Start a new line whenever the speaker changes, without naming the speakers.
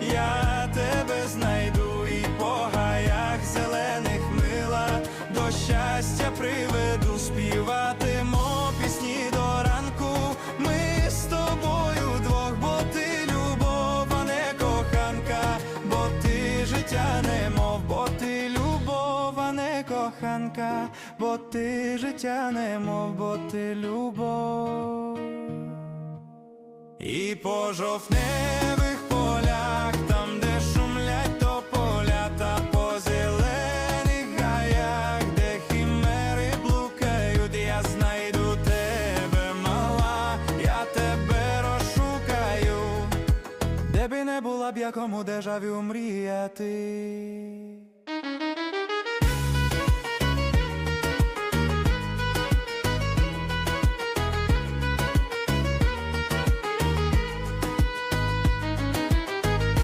я тебе знайду і по гаях зелених мила до щастя приведу, співатимо пісні до ранку. Ми з тобою двох, бо ти любов, а не коханка, бо ти життя немов, бо ти любов, а не коханка, бо ти життя немов, бо ти любов. І по б якому дежавю мріяти.